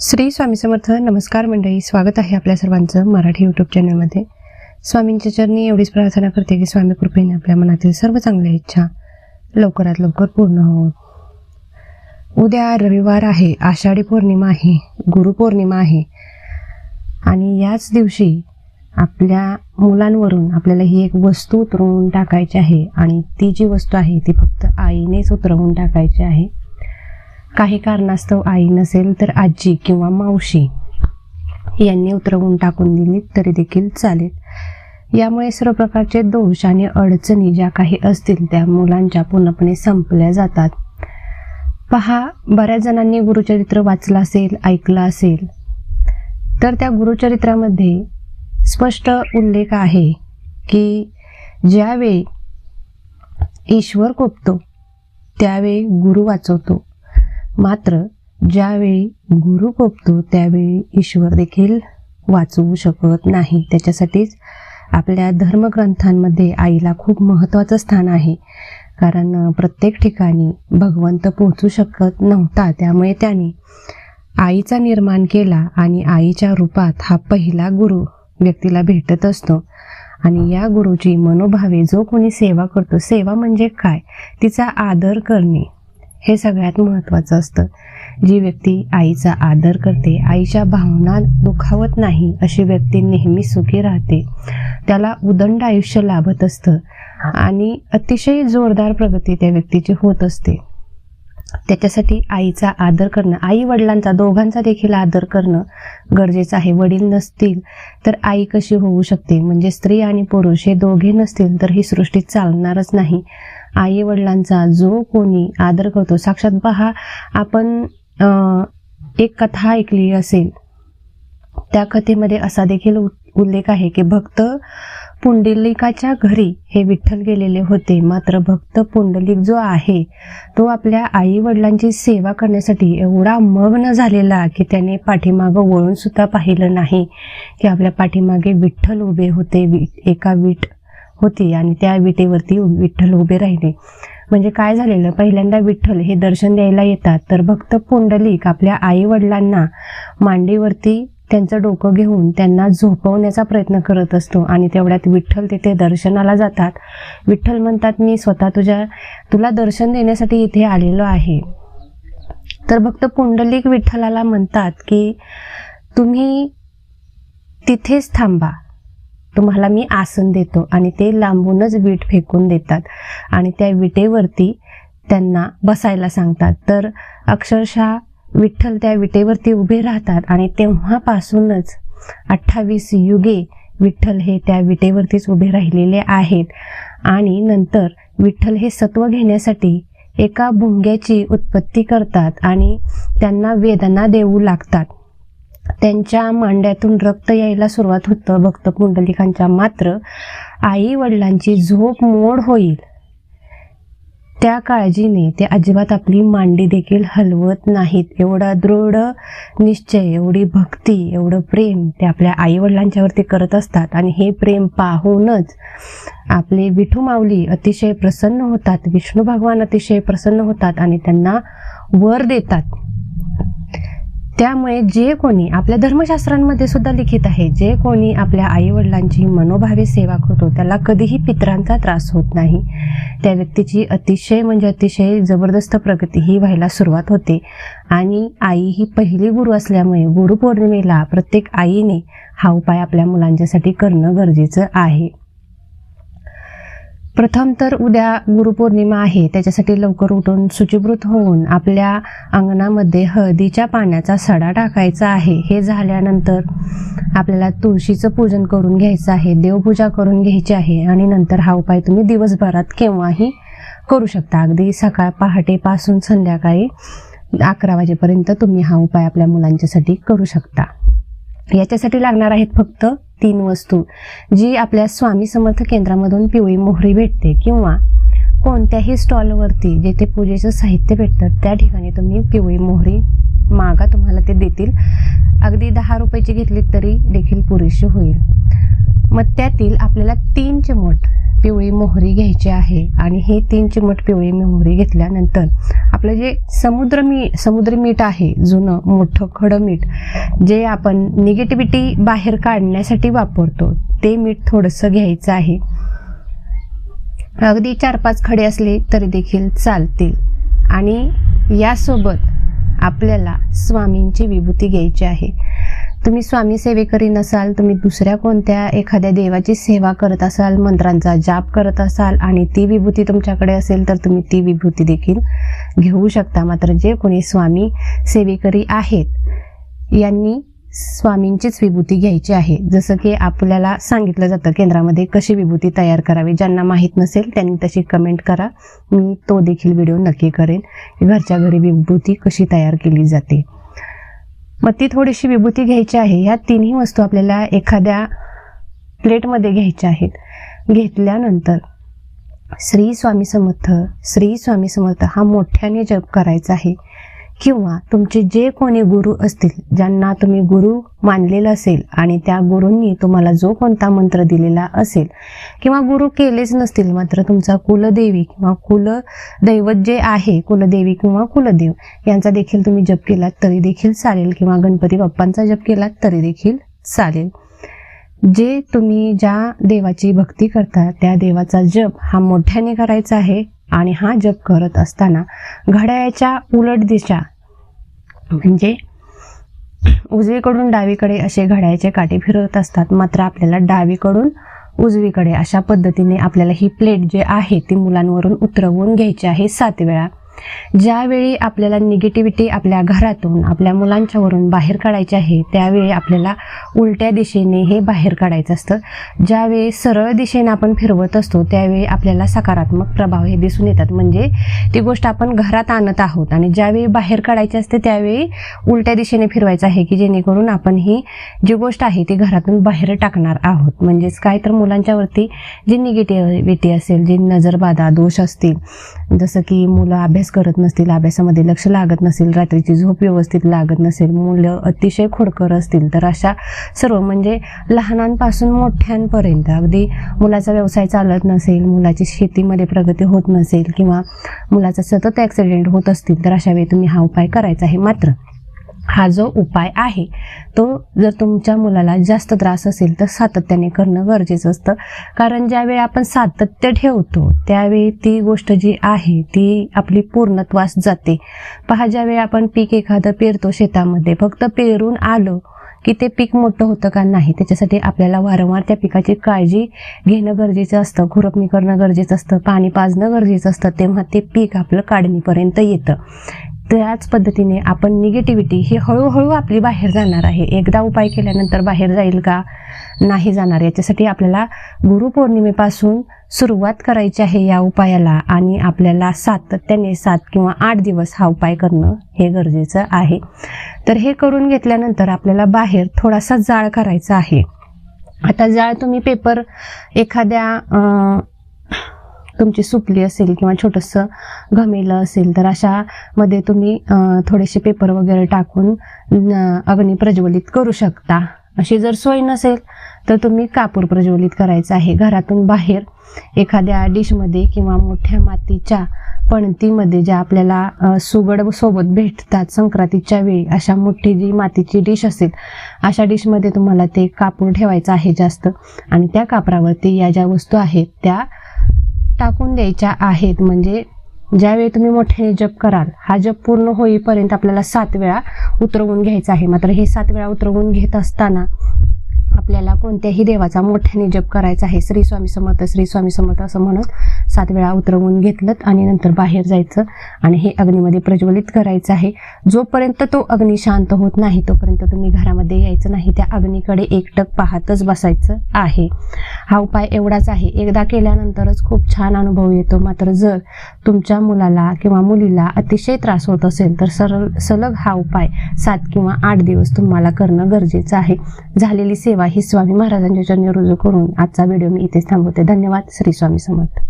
श्री स्वामी समर्थ नमस्कार मंडळी. स्वागत आहे आपल्या सर्वांचं मराठी यूट्यूब चॅनलमध्ये स्वामींच्या चरणी एवढीच प्रार्थना करते की स्वामी कृपेने आपल्या मनातील सर्व चांगल्या इच्छा लवकरात लवकर पूर्ण हो उद्या रविवार आहे. आषाढी पौर्णिमा आहे. गुरुपौर्णिमा आहे. आणि याच दिवशी आपल्या मुलांवरून आपल्याला ही एक वस्तू उतरवून टाकायची आहे. आणि ती जी वस्तू आहे ती फक्त आईनेच उतरवून टाकायची आहे. काही कारणास्तव आई नसेल तर आजी किंवा मावशी यांनी उतरवून टाकून दिली तरी देखील चालेल. यामुळे सर्व प्रकारचे दोष आणि अडचणी ज्या काही असतील त्या मुलांच्या पूर्णपणे संपल्या जातात. पहा बऱ्याच जणांनी गुरुचरित्र वाचलं असेल ऐकलं असेल तर त्या गुरुचरित्रामध्ये स्पष्ट उल्लेख आहे की ज्यावेळी ईश्वर कोपतो त्यावेळी गुरु वाचवतो. मात्र ज्यावेळी गुरु कोपतो त्यावेळी ईश्वर देखील वाचवू शकत नाही. त्याच्यासाठीच आपल्या धर्मग्रंथांमध्ये आईला खूप महत्त्वाचं स्थान आहे. कारण प्रत्येक ठिकाणी भगवंत पोहोचू शकत नव्हता. त्यामुळे त्याने आईचा निर्माण केला आणि आईच्या रूपात हा पहिला गुरु व्यक्तीला भेटत असतो. आणि या गुरुची मनोभावे जो कोणी सेवा करतो सेवा म्हणजे काय? तिचा आदर करणे. हे सगळ्यात महत्त्वाचं असतं. जी व्यक्ती आईचा आदर करते आईच्या भावना दुखावत नाही अशी व्यक्ती नेहमी सुखी राहते. त्याला उदंड आयुष्य लाभत असतं आणि अतिशय जोरदार प्रगती त्या व्यक्तीची होत असते. त्याच्यासाठी आईचा आदर करणं आई वडिलांचा दोघांचा देखील आदर करणं गरजेचं आहे. वडील नसतील तर आई कशी होऊ शकते? म्हणजे स्त्री आणि पुरुष हे दोघे नसतील तर ही सृष्टी चालणारच नाही. आई वडिलांचा जो कोणी आदर करतो साक्षात पहा आपण एक कथा ऐकली असेल त्या कथेमध्ये असा देखील उ- उल्लेख आहे की भक्त पुंडलिकाच्या घरी हे विठ्ठल गेलेले होते. मात्र भक्त पुंडलिक जो आहे तो आपल्या आई वडिलांची सेवा करण्यासाठी एवढा मग्न झालेला की त्याने पाठीमागं वळून सुद्धा पाहिलं नाही की आपल्या पाठीमागे विठ्ठल उभे होते. एका विठ होती आणि त्या विटेवरती विठ्ठल उभे राहिले. म्हणजे काय झालेलं? पहिल्यांदा विठ्ठल हे दर्शन द्यायला येतात तर भक्त पुंडलिक आपल्या आई वडिलांना मांडीवरती त्यांचं डोकं घेऊन त्यांना झोपवण्याचा प्रयत्न करत असतो आणि तेवढ्यात विठ्ठल तिथे दर्शनाला जातात. विठ्ठल म्हणतात मी स्वतः तुझ्या तुला दर्शन देण्यासाठी इथे आलेलो आहे. तर भक्त पुंडलिक विठ्ठलाला म्हणतात की तुम्ही तिथेच थांबा तुम्हाला मी आसन देतो. आणि ते लांबूनच वीट फेकून देतात. आणि त्या विटेवरती त्यांना बसायला सांगतात. तर अक्षरशः विठ्ठल त्या विटेवरती उभे राहतात. आणि तेव्हापासूनच अठ्ठावीस युगे विठ्ठल हे त्या विटेवरतीच उभे राहिलेले आहेत. आणि नंतर विठ्ठल हे सत्व घेण्यासाठी एका भुंग्याची उत्पत्ती करतात. आणि त्यांना वेदना देऊ लागतात. त्यांच्या मांड्यातून रक्त यायला सुरुवात होतं. भक्त पुंडलिकांच्या मात्र आई वडिलांची झोप मोड होईल. त्या काळजीने ते अजिबात आपली मांडी देखील हलवत नाहीत. एवढा दृढ निश्चय एवढी भक्ती एवढं प्रेम ते आपल्या आई वडिलांच्यावरती करत असतात. आणि हे प्रेम पाहूनच आपले विठू माऊली अतिशय प्रसन्न होतात. विष्णू भगवान अतिशय प्रसन्न होतात आणि त्यांना वर देतात. त्यामुळे जे कोणी आपल्या धर्मशास्त्रांमध्ये सुद्धा लिखित आहे जे कोणी आपल्या आई वडिलांची मनोभावे सेवा करतो त्याला कधीही पितरांचा त्रास होत नाही. त्या व्यक्तीची अतिशय म्हणजे अतिशय जबरदस्त प्रगती ही व्हायला सुरुवात होते. आणि आई ही पहिली गुरु असल्यामुळे गुरुपौर्णिमेला प्रत्येक आईने हा उपाय आपल्या मुलांच्यासाठी करणं गरजेचं आहे. प्रथम तर उद्या गुरुपौर्णिमा आहे. त्याच्यासाठी लवकर उठून शुचिभूत होऊन आपल्या अंगणामध्ये हळदीच्या पाण्याचा सडा टाकायचा आहे. हे झाल्यानंतर आपल्याला तुळशीचं पूजन करून घ्यायचं आहे. देवपूजा करून घ्यायची आहे आणि नंतर हा उपाय तुम्ही दिवसभरात केव्हाही करू शकता. अगदी सकाळ पहाटेपासून संध्याकाळी अकरा वाजेपर्यंत तुम्ही हा उपाय आपल्या मुलांच्यासाठी करू शकता. याच्यासाठी लागणार आहेत फक्त तीन वस्तू जी आपल्या स्वामी समर्थ केंद्रामधून पिवळी मोहरी भेटते किंवा कोणत्याही स्टॉलवरती जेथे पूजेचं साहित्य भेटतं त्या ठिकाणी तुम्ही पिवळी मोहरी मागा तुम्हाला ते देतील. अगदी दहा रुपयाची घेतली तरी देखील पुरेशी होईल. मग त्यातील आपल्याला तीन चिमूट पिवळी मोहरी घ्यायची आहे आणि हे तीन चिमट पिवळी मोहरी घेतल्यानंतर आपलं जे समुद्र मी समुद्र मीठ आहे जुनं मोठं खडं मीठ जे आपण निगेटिव्हिटी बाहेर काढण्यासाठी वापरतो ते मीठ थोडंसं घ्यायचं आहे. अगदी चार पाच खडे असले तरी देखील चालतील. आणि यासोबत आपल्याला स्वामींची विभूती घ्यायची आहे. तुम्ही स्वामी सेवेकरी नसाल तुम्ही दुसऱ्या कोणत्या एखाद्या देवाची सेवा करत असाल मंत्रांचा जाप करत असाल आणि ती विभूती तुमच्याकडे असेल तर तुम्ही ती विभूती देखील घेऊ शकता. मात्र जे कोणी स्वामी सेवेकरी आहेत यांनी स्वामींचीच विभूती घ्यायची आहे. जसं की आपल्याला सांगितलं जातं केंद्रामध्ये कशी विभूती तयार करावी ज्यांना माहीत नसेल त्यांनी तशी कमेंट करा. मी तो देखील व्हिडिओ नक्की करेन घरच्या घरी विभूती कशी तयार केली जाते. मग ती थोडीशी विभूती घ्यायची आहे. ह्या तिन्ही वस्तू आपल्याला एखाद्या प्लेटमध्ये घ्यायच्या आहेत. घेतल्यानंतर श्री स्वामी समर्थ श्री स्वामी समर्थ हा मोठ्याने जप करायचा आहे. किंवा तुमचे जे कोणी गुरु असतील ज्यांना तुम्ही गुरु मानलेलं असेल आणि त्या गुरूंनी तुम्हाला जो कोणता मंत्र दिलेला असेल किंवा गुरु केलेच नसतील मात्र तुमचा कुलदेवी किंवा कुल दैवत जे आहे कुलदेवी किंवा कुलदेव यांचा देखील तुम्ही जप केलात तरी देखील चालेल किंवा गणपती बाप्पांचा जप केलात तरी देखील चालेल. जे तुम्ही ज्या देवाची भक्ती करता त्या देवाचा जप हा मोठ्याने करायचा आहे आणि हा जप करत असताना घड्याळाच्या उलट दिशा म्हणजे उजवीकडून डावीकडे असे घड्याळ्याचे काटे फिरत असतात मात्र आपल्याला डावीकडून उजवीकडे अशा पद्धतीने आपल्याला ही प्लेट जे आहे ती मुलांवरून उतरवून घ्यायची आहे सात वेळा. ज्यावेळी आपल्याला निगेटिव्हिटी आपल्या घरातून आपल्या मुलांच्यावरून बाहेर काढायची आहे त्यावेळी आपल्याला उलट्या दिशेने हे बाहेर काढायचं असतं. ज्यावेळी सरळ दिशेने आपण फिरवत असतो त्यावेळी आपल्याला सकारात्मक प्रभाव हे दिसून येतात. म्हणजे ती गोष्ट आपण घरात आणत आहोत आणि ज्यावेळी बाहेर काढायची असते त्यावेळी उलट्या दिशेने फिरवायचं आहे की जेणेकरून आपण ही जी गोष्ट आहे ती घरातून बाहेर टाकणार आहोत. म्हणजेच काय तर मुलांच्यावरती जी निगेटिव्हिटी असेल जी नजरबाधा दोष असतील जसं की मुलं अभ्यास करत नसतील अभ्यासामध्ये लक्ष लागत नसेल रात्रीची झोप व्यवस्थित लागत नसेल मुलं अतिशय खोडकर असतील तर अशा सर्व म्हणजे लहानांपासून मोठ्यांपर्यंत. अगदी मुलाचा व्यवसाय चालत नसेल मुलाची शेतीमध्ये प्रगती होत नसेल किंवा मुलाचा सतत ॲक्सिडेंट होत असतील तर अशा वेळी तुम्ही हा उपाय करायचा आहे मात्र. हा जो उपाय आहे तो जर तुमच्या मुलाला जास्त त्रास असेल तर सातत्याने करणं गरजेचं असतं. कारण ज्यावेळी आपण सातत्य ठेवतो त्यावेळी ती गोष्ट जी आहे ती आपली पूर्णत्वास जाते. पहा ज्यावेळी आपण पीक एखादं पेरतो शेतामध्ये फक्त पेरून आलो की ते पीक मोठं होतं का नाही त्याच्यासाठी आपल्याला वारंवार त्या पिकाची काळजी घेणं गरजेचं असतं खुरपणी करणं गरजेचं असतं पाणी पाजणं गरजेचं असतं तेव्हा ते पीक आपलं काढणीपर्यंत येतं. त्याच पद्धतीने आपण निगेटिव्हिटी ही हळूहळू आपली बाहेर जाणार आहे. एकदा उपाय केल्यानंतर बाहेर जाईल का? नाही जाणार. याच्यासाठी आपल्याला गुरुपौर्णिमेपासून सुरुवात करायची आहे या उपायाला आणि आपल्याला सातत्याने सात किंवा आठ दिवस हा उपाय करणं हे गरजेचं आहे. तर हे करून घेतल्यानंतर आपल्याला बाहेर थोडासा जाळ करायचा आहे. आता जाळ तुम्ही पेपर एखाद्या तुमची सुपली असेल किंवा छोटंसं घमेलं असेल तर अशामध्ये तुम्ही थोडेसे पेपर वगैरे टाकून अग्नी प्रज्वलित करू शकता. अशी जर सोय नसेल तर तुम्ही कापूर प्रज्वलित करायचं आहे. घरातून बाहेर एखाद्या डिशमध्ये किंवा मोठ्या मातीच्या पणतीमध्ये ज्या आपल्याला सुगड सोबत भेटतात संक्रांतीच्या वेळी अशा मोठी जी मातीची डिश असेल अशा डिशमध्ये तुम्हाला ते कापूर ठेवायचं आहे जास्त. आणि त्या कापरावरती या ज्या वस्तू आहेत त्या टाकून द्यायच्या आहेत. म्हणजे ज्यावेळी तुम्ही मोठे जप कराल हा जप पूर्ण होईपर्यंत आपल्याला सात वेळा उतरवून घ्यायचा आहे. मात्र हे सात वेळा उतरवून घेत असताना आपल्याला कोणत्याही देवाचा मोठ्याने जप करायचा आहे. श्री स्वामी समर्थ श्री स्वामी समर्थ असं म्हणत सात वेळा उतरवून घेतलं आणि नंतर बाहेर जायचं आणि हे अग्नीमध्ये प्रज्वलित करायचं आहे. जोपर्यंत तो अग्नी शांत होत नाही तोपर्यंत तुम्ही घरामध्ये यायचं नाही. त्या अग्नीकडे एकटक पाहतच बसायचं आहे. हा उपाय एवढाच आहे. एकदा केल्यानंतरच खूप छान अनुभव येतो. मात्र जर तुमच्या मुलाला किंवा मुलीला अतिशय त्रास होत असेल तर सरळ सलग हा उपाय सात किंवा आठ दिवस तुम्हाला करणं गरजेचं आहे. झालेली सेवा ही स्वामी महाराजांच्या चरणी रुजू करून आजचा व्हिडिओ मी इथेच थांबवते. धन्यवाद. श्री स्वामी समर्थ.